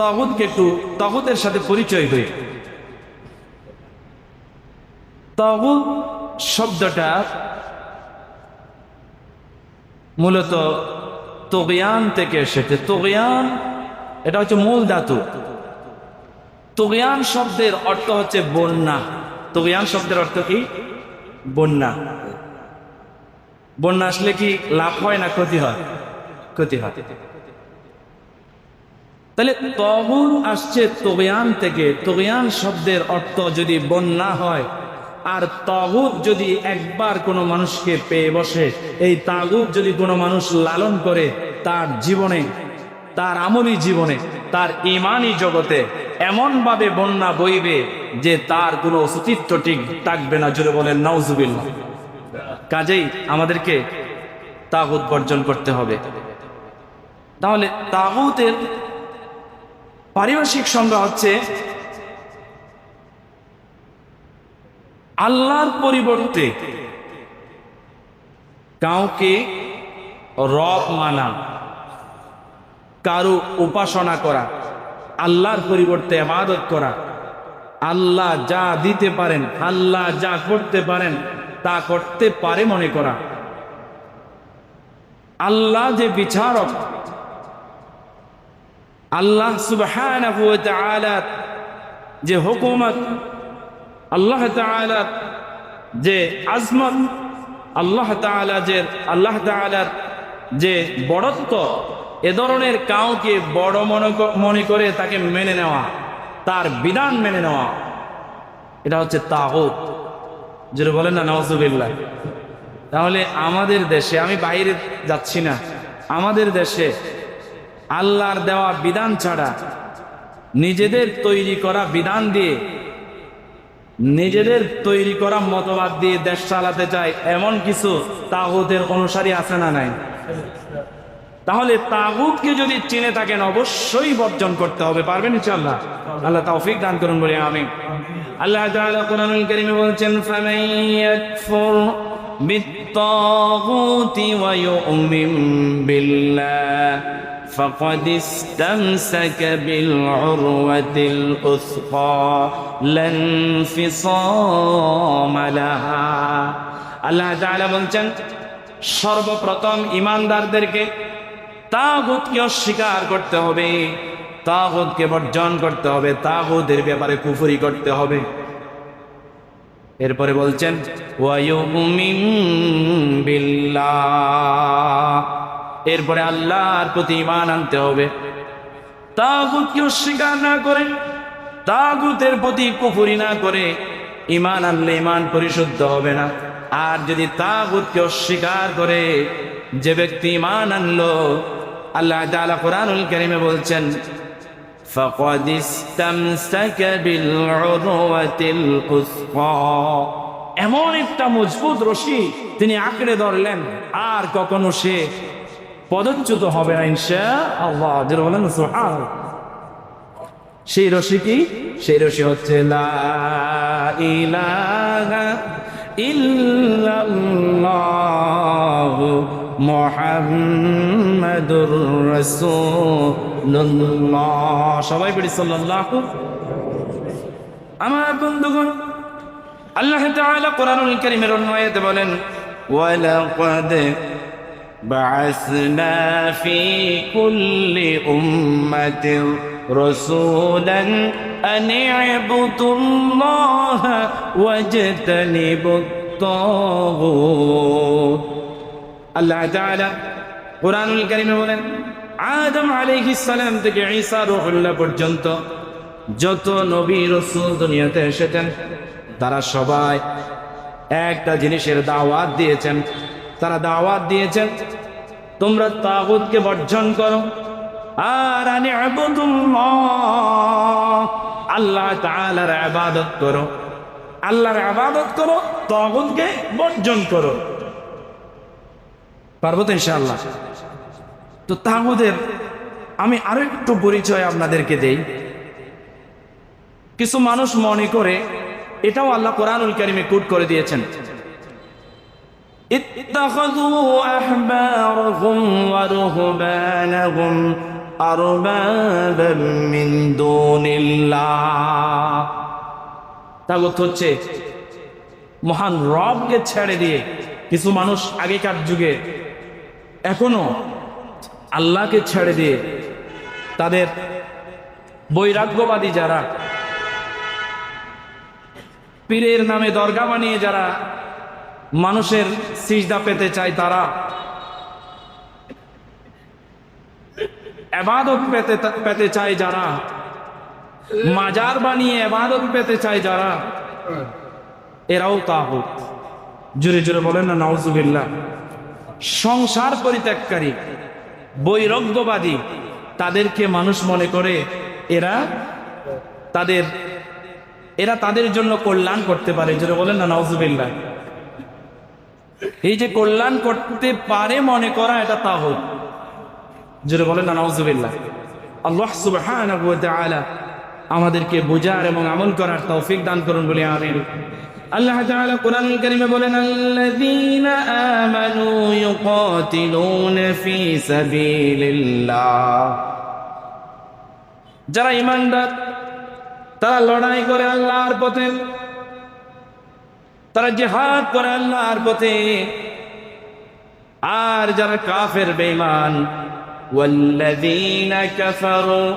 তগুদকে একটু তগুদের সাথে পরিচয় হই তগুদ শব্দটা মূলত তগিয়ান থেকে এসেছে। তগিয়ান, এটা হচ্ছে মূল ধাতু। তগিয়ান শব্দের অর্থ হচ্ছে বন্যা। তগিয়ান শব্দের অর্থ কি? বন্যা। বন্যা আসলে কি লাভ হয় না ক্ষতি হয়? ক্ষতি হয়। তাহলে তগুন আসছে তগিয়ান থেকে। তগিয়ান শব্দের অর্থ যদি বন্যা হয়, আর তাগুত যদি একবার কোনো মানুষকে পেয়ে বসে, এই তাগুত যদি কোনো মানুষ লালন করে, তার জীবনে, তার আমলি জীবনে, তার ইমানি জগতে এমনভাবে বন্যা বইবে যে তার কোনো অস্তিত্ব ঠিক থাকবে না। জুড়ে বলেন, নাউজুবিল্লাহ। কাজেই আমাদেরকে তাগুত বর্জন করতে হবে। তাহলে তাগুতের পারিভাষিক সংজ্ঞা হচ্ছে আল্লাহর পরিবর্তে কাউকে রব মানা, কারও উপাসনা করা, আল্লাহর পরিবর্তে আবাদত করা, আল্লাহ যা দিতে পারেন, আল্লাহ যা করতে পারেন, তা করতে পারে মনে করা। আল্লাহ যে বিচারক আল্লাহ তাআলা যে হুকুমত, আল্লাহ তাআলা যে আজমত, আল্লাহ তাআলা যে, আল্লাহ তাআলার যে বড়ত্ব, এ ধরনের কাউকে বড় মনে মনে করে তাকে মেনে নেওয়া, তার বিধান মেনে নেওয়া, এটা হচ্ছে তাগুত। যেটা বলেন না নওয়াজুবিল্লাহ তাহলে আমাদের দেশে, আমি বাইরে যাচ্ছি না, আমাদের দেশে আল্লাহর দেওয়া বিধান ছাড়া নিজেদের তৈরি করা বিধান দিয়ে, নিজেদের তৈরি করা মতবাদ দিয়ে দেশ চালাতে চায় এমন কিছু তাগুতের অনুসারী আছে না নাই? তাহলে তাগুতকে যদি চিনে থাকেন, অবশ্যই বর্জন করতে হবে। পারবেন ইনশাআল্লাহ? আল্লাহ তৌফিক দান করুন বলি আমি আল্লাহ তাআলা কোরআনুল কারীমে বলছেন ফামাইয়াকফুর বিত-তাগুতি ওয়া ইউমিন বিল্লাহ। فقد استمسك بالعروة الأثقى لا انفصام لها আল্লাহ তাআলা বলছেন সর্বপ্রথম ইমানদারদেরকে তাগুতকে অস্বীকার করতে হবে তাগুতকে বর্জন করতে হবে তাগুতের ব্যাপারে কুফরি করতে হবে এরপরে বলছেন ওয়ায়ুমিন বিল্লাহ এরপরে আল্লাহর প্রতি ইমান আনতে হবে তাগুতকে অস্বীকার না করে তাগুতের প্রতি কুফরি না করে ইমান আনলে ইমান পরিশুদ্ধ হবে না আর যদি তাগুতকে অস্বীকার করে যে ব্যক্তি ইমান আনলো আল্লাহ তাআলা কোরআনুল কারীমে বলছেন فقد استمسك بالعروة الوثقى এমন একটা মজবুত রশি তিনি আঁকড়ে ধরলেন আর কখনো সে পদচ্যুত হবে না ইনশা আল্লাহ। বলেন সেই রশি কি? সেই রশি হচ্ছে সবাই পড়ি সাল্লাল্লাহু। আমার বন্ধুগণ, আল্লাহ তাআলা কোরআনুল কারীমের অন্য বলেন, ওয়ালাকাদ بعثنا في كل أمة رسولا أن اعبدوا الله واجتنبوا الطاغوت আল্লাহ তাআলা কোরআনুল কারীমে বলেন আদম আলাইহিস সালাম থেকে ঈসা রূহুল্লাহ পর্যন্ত যত নবী রাসূল দুনিয়াতে এসেছেন তারা সবাই একটা জিনিসের দাওয়াত দিয়েছেন তারা দাওয়াত দিয়েছেন। তোমরা তাগুতকে বর্জন করো। আর আল্লাহ তাআলার ইবাদত করো। আল্লাহর ইবাদত করো, তাগুতকে বর্জন করো। পারব তো ইনশাআল্লাহ? তো তাগুদের আমি আরও একটু পরিচয় আপনাদেরকে দেই। কিছু মানুষ মনে করে এটাও আল্লাহ কোরআনুল কারিমে কুট করে দিয়েছেন। اتخذوا أحبارهم ورهبانهم أربابا من دون الله তাগুত হচ্ছে মহান রবকে ছেড়ে দিয়ে কিছু মানুষ আগেকার যুগে এখনো আল্লাহকে ছেড়ে দিয়ে তাদের বৈরাগ্যবাদী যারা পীরের নামে দরগা বানিয়ে যারা মানুষের সিজদা পেতে চায় তারা। এবাদত পেতে পেতে চায় যারা। মাজার বানিয়ে এবাদত পেতে চায় যারা। এরাও তাহুত জুড়ে জুড়ে বলেন না, নাউজুবিল্লাহ। সংসার পরিত্যাগকারী বৈরজ্ঞবাদী তাদেরকে মানুষ মনে করে এরা তাদের এরা তাদের জন্য কল্যাণ করতে পারে। জুড়ে বলেন না, নাউজুবিল্লাহ। এই যে কল্যাণ করতে পারে মনে করা, এটা তাহুত যেটা বলেন না নাউজুবিল্লাহ। আল্লাহ তাআলা আমাদেরকে বোঝার এবং আমল করার তৌফিক দান করুন বলে আমিন। আল্লাহ তাআলা কোরআন কারীমে বলেন, আল্লাযীনা আমানু ইউকাতিলুনা ফি সাবিলিল্লাহ। যারা ঈমানদার, তারা লড়াই করে আল্লাহর পথে। তারা জিহাদ করে আল্লাহর পথে আর যারা কাফের বেঈমান والذين كفروا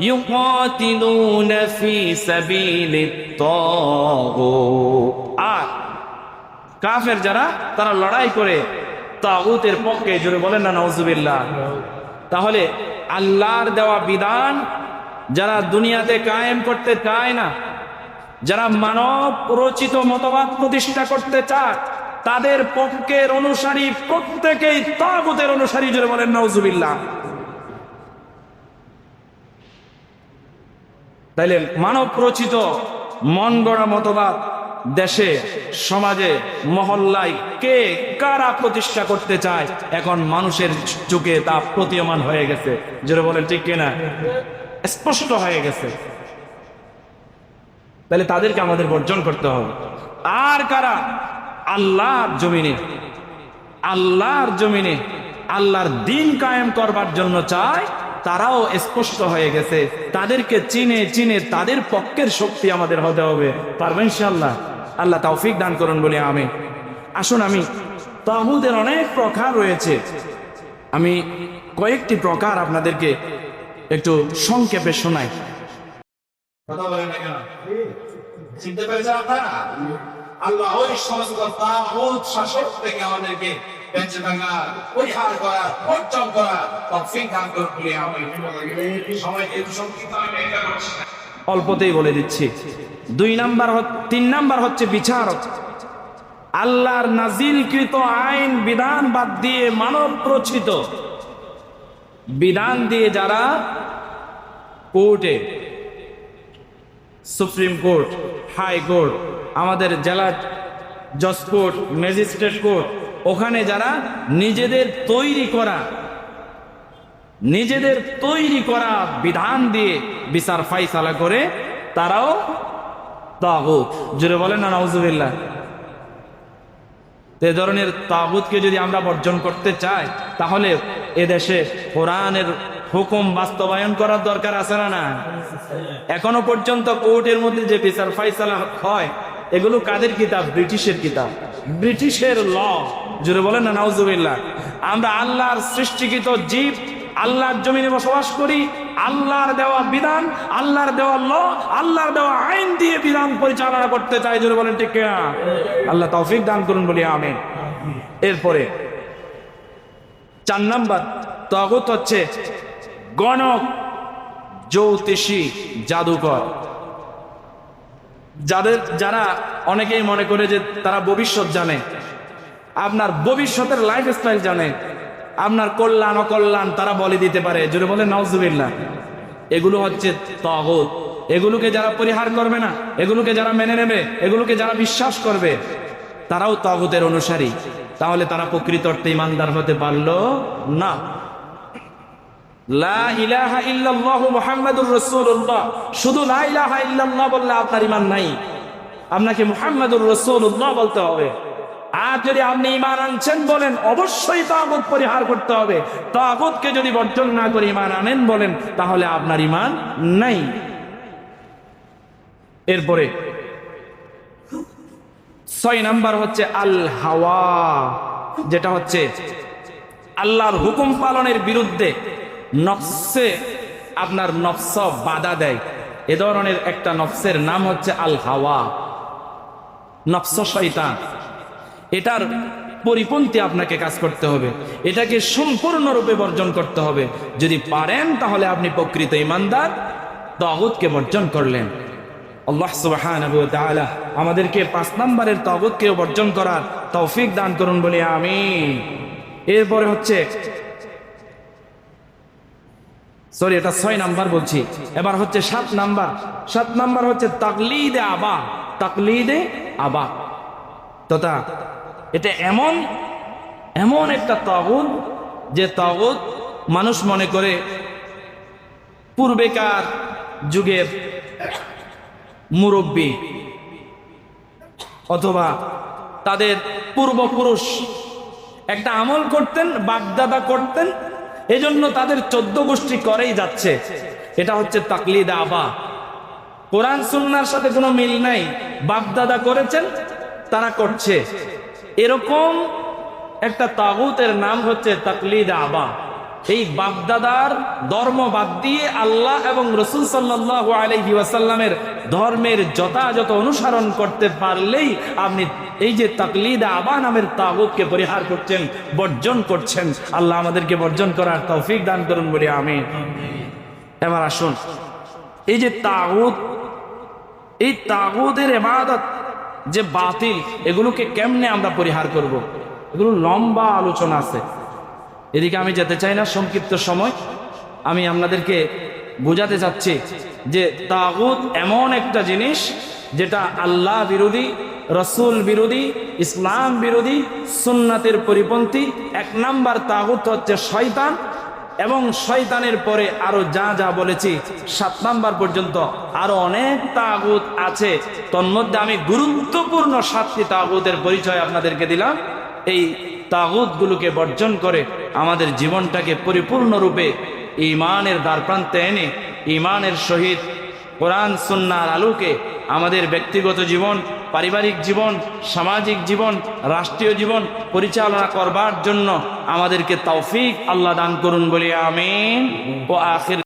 يقاتلون في سبيل الطاغوت আর কাফের যারা তারা লড়াই করে তাগুতের পক্ষে জোরে বলেন না নওজুবিল্লাহ তাহলে আল্লাহর দেওয়া বিধান যারা দুনিয়াতে কায়েম করতে চায় না যারা মানব রচিত মতবাদ প্রতিষ্ঠা করতে চায়, তাদের পক্ষের অনুসারী প্রত্যেকেই তাগুতের অনুসারী জোরে বলেন নওজুবিল্লাহ তাইলে মানব রচিত মন গড়া মতবাদ দেশে, সমাজে, মহল্লায় কে কারা প্রতিষ্ঠা করতে চায়, এখন মানুষের চোখে তা প্রতীয়মান হয়ে গেছে। যেটা বলেন, ঠিক কিনা? স্পষ্ট হয়ে গেছে। তাহলে তাদেরকে আমাদের বর্জন করতে হবে। আর কারা? আল্লাহর জমিনে। আল্লাহর জমিনে আল্লাহর দিন কায়েম করবার জন্য চায়, তারাও স্পষ্ট হয়ে গেছে। তাদেরকে চিনে চিনে তাদের পক্ষের শক্তি আমাদের হতে হবে। পারবেন ইনশাআল্লাহ? আল্লাহ তৌফিক দান করুন বলে আমি আসুন আমি তাহুদের অনেক প্রকার রয়েছে। আমি কয়েকটি প্রকার আপনাদেরকে একটু সংক্ষেপে শোনাই। কথা বলেন চিনতে পেরেছেন আপনারা? আল্লাহ ওই সমস্ত তাগুত শাসক থেকে আমাদেরকে বেঁচে পরিহার বলে আমি সময় সংক্ষিপ্ত আমি করছি অল্পতেই বলে দিচ্ছি। দুই নাম্বার তিন নাম্বার হচ্ছে বিচারক। আল্লাহর নাজিলকৃত আইন, বিধান বাদ দিয়ে মানব প্রচিত। বিধান দিয়ে যারা কোর্টে সুপ্রিম কোর্ট, হাই কোর্ট, আমাদের জেলা জজ কোর্ট, ম্যাজিস্ট্রেট কোর্ট, ওখানে যারা নিজেদের তৈরি করা, নিজেদের তৈরি করা বিধান দিয়ে বিচার ফাইসালা করে, তারাও তাগুত। জুড়ে বলেন না, নাউজুবিল্লাহ। এ ধরনের তাগুতকে যদি আমরা বর্জন করতে চাই, তাহলে এদেশে কোরআনের হুকুম বাস্তবায়ন করার দরকার আছে না না? এখনও পর্যন্ত কোর্টের মধ্যে যে বিচার ফাইসালা হয়, এগুলো কাদের কিতাব? ব্রিটিশের কিতাব। ব্রিটিশের ল। জুড়ে বলেন না, নাউজুবিল্লাহ। আমরা আল্লাহর সৃষ্টিকৃত জীব, আল্লাহর জমিনে বসবাস করি, আল্লাহর দেওয়া বিধান, আল্লাহর দেওয়া ল, আল্লাহর দেওয়া আইন দিয়ে বিধান পরিচালনা করতে চাই, জোরে বলেন ঠিক আল্লাহ তৌফিক দান করুন বলি আমি এরপরে, চার নাম্বার, তগত হচ্ছে গণক, জ্যোতিষী, জাদুকর। যাদের, যারা অনেকেই মনে করে যে তারা ভবিষ্যৎ জানে, আপনার ভবিষ্যতের লাইফ স্টাইল জানে, আপনার কল্যাণ, অকল্যাণ তারা বলে দিতে পারে। জোরে বলে নাউজুবিল্লাহ। এগুলো হচ্ছে তগত। এগুলোকে যারা পরিহার করবে না, এগুলোকে যারা মেনে নেবে, এগুলোকে যারা বিশ্বাস করবে, তারাও তগতের অনুসারী। তাহলে তারা প্রকৃত অর্থে ইমানদার হতে পারল না লা ইলাহা ইল্লাল্লাহু মুহাম্মাদুর রাসূলুল্লাহ শুধু লা ইলাহা ইল্লাল্লাহ বললে আপনার ঈমান নাই। আপনাকে মুহাম্মাদুর রাসূলুল্লাহ বলতে হবে। আর যদি আপনি ইমান আনছেন বলেন, অবশ্যই তাগত পরিহার করতে হবে। তাগতকে যদি বর্জন না করে ইমান আনেন বলেন, তাহলে আপনার ইমান নাই। এরপরে, ছয় নাম্বার হচ্ছে আল হাওয়া যেটা হচ্ছে আল্লাহর হুকুম পালনের বিরুদ্ধে নফসে আপনার নফস বাধা দেয়। এ ধরনের একটা নফসের নাম হচ্ছে আল হাওয়া নফস শয়তান। এটার পরিপন্থী আপনাকে কাজ করতে হবে। এটাকে সম্পূর্ণরূপে বর্জন করতে হবে। যদি পারেন, তাহলে আপনি প্রকৃত ইমানদার, তাগুতকে বর্জন করলেন। আল্লাহ ওয়া আমাদেরকে পাঁচ নম্বরের তাগুতকে বর্জন করার তৌফিক দান করুন বলে আমি এরপরে হচ্ছে সরি এটা ছয় নাম্বার বলছি। এবার হচ্ছে সাত নাম্বার। সাত নাম্বার হচ্ছে তাকলিদে আবা। তাকলিদে আবা। তথা এটা এমন এমন একটা তাগুত যে তাগুত মানুষ মনে করে পূর্বেকার যুগের মুরব্বী অথবা তাদের পূর্বপুরুষ একটা আমল করতেন, বাগদাদা করতেন এজন্য তাদের চোদ্দ গোষ্ঠী করেই যাচ্ছে। এটা হচ্ছে তাকলিদ আবা। কোরআন সুন্নার সাথে কোনো মিল নাই। বাপদাদা করেছেন, তারা করছে। এরকম একটা তাগুতের নাম হচ্ছে তাকলিদ আবা। এই বাপদাদার ধর্ম বাদ দিয়ে আল্লাহ এবং রসুল সাল্লাহ আলহি ওয়াসাল্লামের ধর্মের যথাযথ অনুসরণ করতে পারলেই আপনি এই যে তাকলিদ আবা নামের তাগুতকে পরিহার করছেন, বর্জন করছেন, আল্লাহ আমাদেরকে বর্জন করার তৌফিক দান করুন বলে আমি এবার আসুন। এই যে তাগুত, এই তাগুদের এবাদত যে বাতিল, এগুলোকে কেমনে আমরা পরিহার করব। এগুলো লম্বা আলোচনা আছে। এদিকে আমি যেতে চাই না, সংক্ষিপ্ত সময়। আমি আপনাদেরকে বোঝাতে চাচ্ছি যে তাগুত এমন একটা জিনিস যেটা আল্লাহ বিরোধী, রসুল বিরোধী, ইসলাম বিরোধী, সুন্নাতের পরিপন্থী, এক নাম্বার তাগুত হচ্ছে শয়তান এবং শয়তানের পরে আরও যা যা বলেছি, সাত নাম্বার পর্যন্ত আরও অনেক তাগুত আছে। তন্মধ্যে আমি গুরুত্বপূর্ণ সাতটি তাগুতের পরিচয় আপনাদেরকে দিলাম। এই তাগুতগুলোকে বর্জন করে আমাদের জীবনটাকে পরিপূর্ণরূপে ইমানের দ্বারপ্রান্তে এনে ইমানের সহিত কোরআন সুন্নার আলোকে আমাদের ব্যক্তিগত জীবন, পারিবারিক জীবন, সামাজিক জীবন, রাষ্ট্রীয় জীবন পরিচালনা করবার জন্য আমাদেরকে তৌফিক আল্লাহ দান করুন বলে আমিন। ও আখির